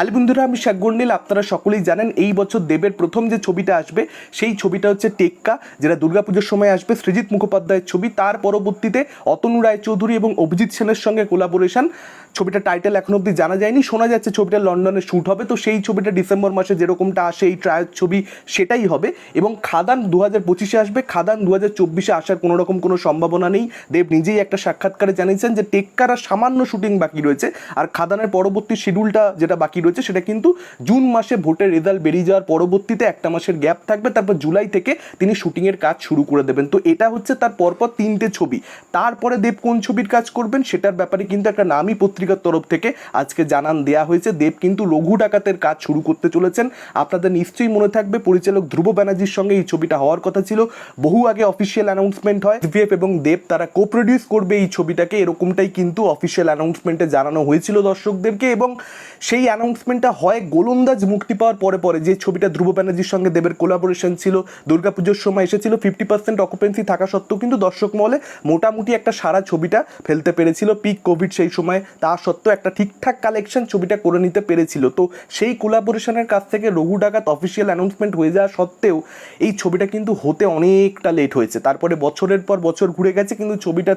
আলি বন্ধুরা, আমি শাকগন্ডিল আপনারা সকলেই জানেন এই বছর দেবের প্রথম যে ছবিটা আসবে, সেই ছবিটা হচ্ছে টেক্কা, যেটা দুর্গাপুজোর সময় আসবে সৃজিত মুখোপাধ্যায়ের ছবি। তার পরবর্তীতে অতনু রায়চৌধুরী এবং অভিজিৎ সেনের সঙ্গে কোলাবোরেশন ছবিটা টাইটেল এখন অবধি জানা যায়নি। শোনা যাচ্ছে ছবিটা লন্ডনে শ্যুট হবে, তো সেই ছবিটা ডিসেম্বর মাসে যেরকমটা আসে, এই ট্রায়াল ছবি সেটাই হবে। এবং খাদান দু হাজার পঁচিশে আসবে। খাদান দু হাজার চব্বিশে আসার কোনো রকম কোনো সম্ভাবনা নেই। দেব নিজেই একটা সাক্ষাৎকারে জানিয়েছেন যে টেক্কার আর সামান্য শুটিং বাকি রয়েছে। আর খাদানের পরবর্তী শিডিউলটা যেটা বাকি রয়েছে সেটা কিন্তু জুন মাসে ভোটের রেজাল্ট বেরিয়ে যাওয়ার পরবর্তীতে একটা মাসের গ্যাপ থাকবে, তারপর জুলাই থেকে তিনি শুটিংয়ের কাজ শুরু করে দেবেন। তো এটা হচ্ছে তার পরপর তিনটে ছবি। তারপরে দেব কোন ছবির কাজ করবেন, সেটার ব্যাপারে কিন্তু একটা নামী পত্রিকার তরফ থেকে আজকে জানান দেয়া হয়েছে। দেব কিন্তু লঘু ডাকাতের কাজ শুরু করতে চলেছেন। আপনাদের নিশ্চয়ই মনে থাকবে, পরিচালক ধ্রুব ব্যানার্জির সঙ্গে এই ছবিটা হওয়ার কথা ছিল। বহু আগে অফিসিয়াল অ্যানাউন্সমেন্ট হয়। ভিএফ এবং দেব তারা কো প্রডিউস করবে এই ছবিটাকে, এরকমটাই কিন্তু অফিসিয়াল অ্যানাউন্সমেন্টে জানানো হয়েছিল দর্শকদেরকে। এবং সেই অ্যানাউন্সমেন্টটা হয়, গোলন্দাজ মুক্তি পাওয়ার পরে পরে। যে ছবিটা ধ্রুব ব্যানার্জির সঙ্গে দেবের কোলাবোরেশন ছিল দুর্গাপুজোর সময় এসেছিল ফিফটি পার্সেন্ট অকুপেন্সি থাকা সত্ত্বেও কিন্তু দর্শক মহলে মোটামুটি একটা সারা ছবিটা ফেলতে পেরেছিল। পিক কোভিড সেই সময় তা সত্ত্বেও একটা ঠিকঠাক কালেকশন ছবিটা করে নিতে পেরেছিল। তো সেই কোলাবোরেশনের কাছ থেকে রঘু ডাকাত অফিসিয়াল অ্যানাউন্সমেন্ট হয়ে যাওয়া সত্ত্বেও এই ছবিটা কিন্তু হতে অনেকটা লেট হয়েছে। তারপরে বছরের পর বছর ঘুরে গেছে, কিন্তু ছবিটা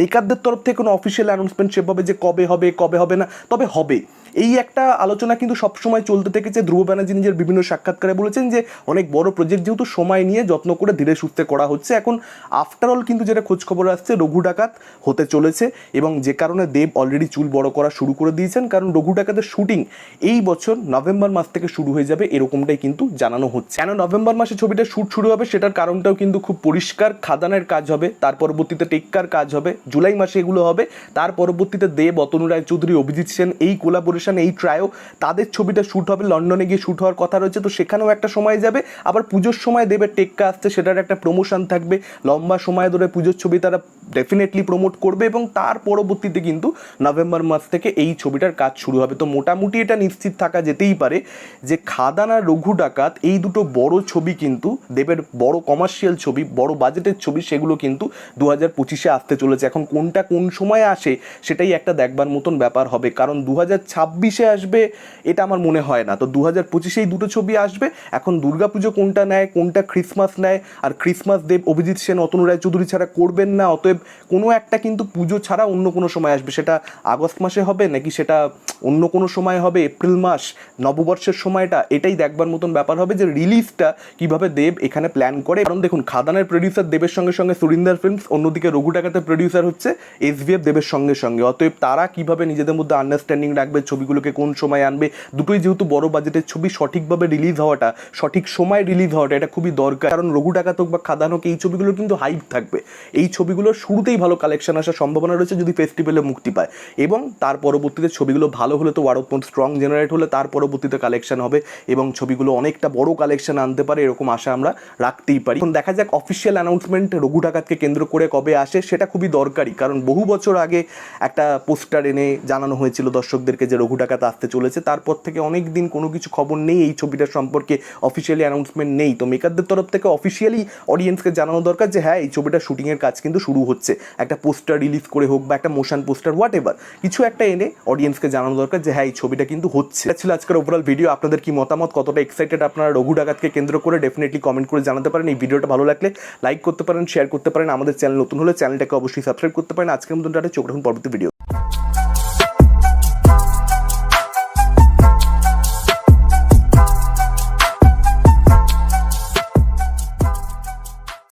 মেকারদের তরফ থেকে কোনো অফিসিয়াল অ্যানাউন্সমেন্ট সেভাবে যে কবে হবে কবে হবে না, তবে হবে। এই একটা আলোচনা কিন্তু সবসময় চলতে থেকেছে। ধ্রুব ব্যানার্জি নিজের বিভিন্ন সাক্ষাৎকারে বলেছেন যে, অনেক বড় প্রজেক্ট যেহেতু সময় নিয়ে যত্ন করে ধীরে সুস্থে করা হচ্ছে, এখন আফটার অল কিন্তু যেটা খোঁজখবর আসছে, রঘু ডাকাত হতে চলেছে এবং যে কারণে দেব অলরেডি চুল বড় করা শুরু করে দিয়েছেন, কারণ রঘু ডাকাতের শুটিং এই বছর নভেম্বর মাস থেকে শুরু হয়ে যাবে এরকমটাই কিন্তু জানানো হচ্ছে। কেন নভেম্বর মাসে ছবিটা শুট শুরু হবে সেটার কারণটাও কিন্তু খুব পরিষ্কার, খাদানের কাজ হবে, তার পরবর্তীতে টেক্কার কাজ হবে, জুলাই মাসে এগুলো হবে, তার পরবর্তীতে দেব, অতনু রায় চৌধুরী অভিজিৎ সেন এই কোলাবোরেশন এই ট্রায়ও তাদের ছবিটা শ্যুট হবে, লন্ডনে গিয়ে শ্যুট হওয়ার কথা রয়েছে, তো সেখানেও একটা সময় যাবে। আবার পুজোর সময় দেবের টেক্কা আসছে সেটার একটা প্রমোশন থাকবে। লম্বা সময় ধরে পুজোর ছবি তারা ডেফিনেটলি প্রমোট করবে এবং তার পরবর্তীতে কিন্তু নভেম্বর মাস থেকে এই ছবিটার কাজ শুরু হবে। তো মোটামুটি এটা নিশ্চিত থাকা যেতেই পারে যে খাদান আর রঘু ডাকাত এই দুটো বড় ছবি কিন্তু দেবের বড় কমার্শিয়াল ছবি, বড় বাজেটের ছবি, সেগুলো কিন্তু দু হাজার পঁচিশে আসতে চলেছে। এখন কোনটা কোন সময় আসে সেটাই একটা দেখবার মতন ব্যাপার হবে। কারণ দু হাজার ছাব্বিশ ছাব্বিশে আসবে, এটা আমার মনে হয় না। তো দু হাজার পঁচিশেই দুটো ছবি আসবে। এখন দুর্গাপুজো কোনটা নেয়, কোনটা ক্রিসমাস নেয়, আর ক্রিসমাস দেব, অভিজিৎ সেন, অতনু রায় চৌধুরী ছাড়া করবেন না, অতএব কোনো একটা কিন্তু পুজো ছাড়া অন্য কোনো সময় আসবে। সেটা আগস্ট মাসে হবে, নাকি সেটা অন্য কোনো সময় হবে, এপ্রিল মাস, নববর্ষের সময়টা, এটাই দেখবার মতন ব্যাপার হবে যে রিলিজটা কীভাবে দেব এখানে প্ল্যান করে। কারণ দেখুন, খাদানের প্রডিউসার দেবের সঙ্গে সঙ্গে সুরিন্দার ফিল্মস অন্যদিকে রঘু টাকাতের প্রডিউসার হচ্ছে এসভিএফ দেবের সঙ্গে সঙ্গে। অতএব তারা কীভাবে নিজেদের মধ্যে আন্ডারস্ট্যান্ডিং রাখবে ছবিগুলোকে কোন সময় আনবে? দুটোই যেহেতু বড় বাজেটের ছবি, সঠিকভাবে রিলিজ হওয়াটা, সঠিক সময় রিলিজ হওয়াটা এটা খুবই দরকার। কারণ রঘু টাকাত হোক বা খাদান হোক এই ছবিগুলো কিন্তু হাইপ থাকবে। এই ছবিগুলোর শুরুতেই ভালো কালেকশন আসার সম্ভাবনা রয়েছে যদি ফেস্টিভ্যালে মুক্তি পায়। এবং তার পরবর্তীতে ছবিগুলো ভালো হলে তো আরও স্ট্রং জেনারেট হলে তার পরবর্তীতে কালেকশন হবে এবং ছবিগুলো অনেকটা বড় কালেকশন আনতে পারে, এরকম আশা আমরা রাখতেই পারি। এখন দেখা যাক অফিসিয়াল অ্যানাউন্সমেন্ট রঘু ডাকাতকে কেন্দ্র করে কবে আসে, সেটা খুবই দরকারি। কারণ বহু বছর আগে একটা পোস্টার এনে জানানো হয়েছিল দর্শকদেরকে যে রঘু ডাকাত আসতে চলেছে। তারপর থেকে অনেক দিন কোনো কিছু খবর নেই, এই ছবিটার সম্পর্কে অফিসিয়ালি অ্যানাউন্সমেন্ট নেই। তো মেকারদের তরফ থেকে অফিসিয়ালি অডিয়েন্সকে জানানো দরকার যে হ্যাঁ এই ছবিটা শুটিংয়ের কাজ কিন্তু শুরু হচ্ছে। একটা পোস্টার রিলিজ করে হোক বা একটা মোশন পোস্টার হোয়াট এভার কিছু একটা এনে অডিয়েন্সকে জানানো দরকার যে হ্যাঁ এই ছবিটা কিন্তু হচ্ছে। ছিল আজকের ওভারঅল ভিডিও আপনাদের কি মতামত? কতটা এক্সাইটেড আপনারা রঘু ডাকাতকে কেন্দ্র করে? ডেফিনেটলি কমেন্ট করে জানাতে পারেন। এই ভিডিওটা ভালো লাগলে লাইক করতে পারেন শেয়ার করতে পারেন। আমাদের চ্যানেল নতুন হলে চ্যানেলটাকে অবশ্যই সাবস্ক্রাইব করতে পারেন। আজকের মতন চোখ রাখুন পরবর্তী ভিডিও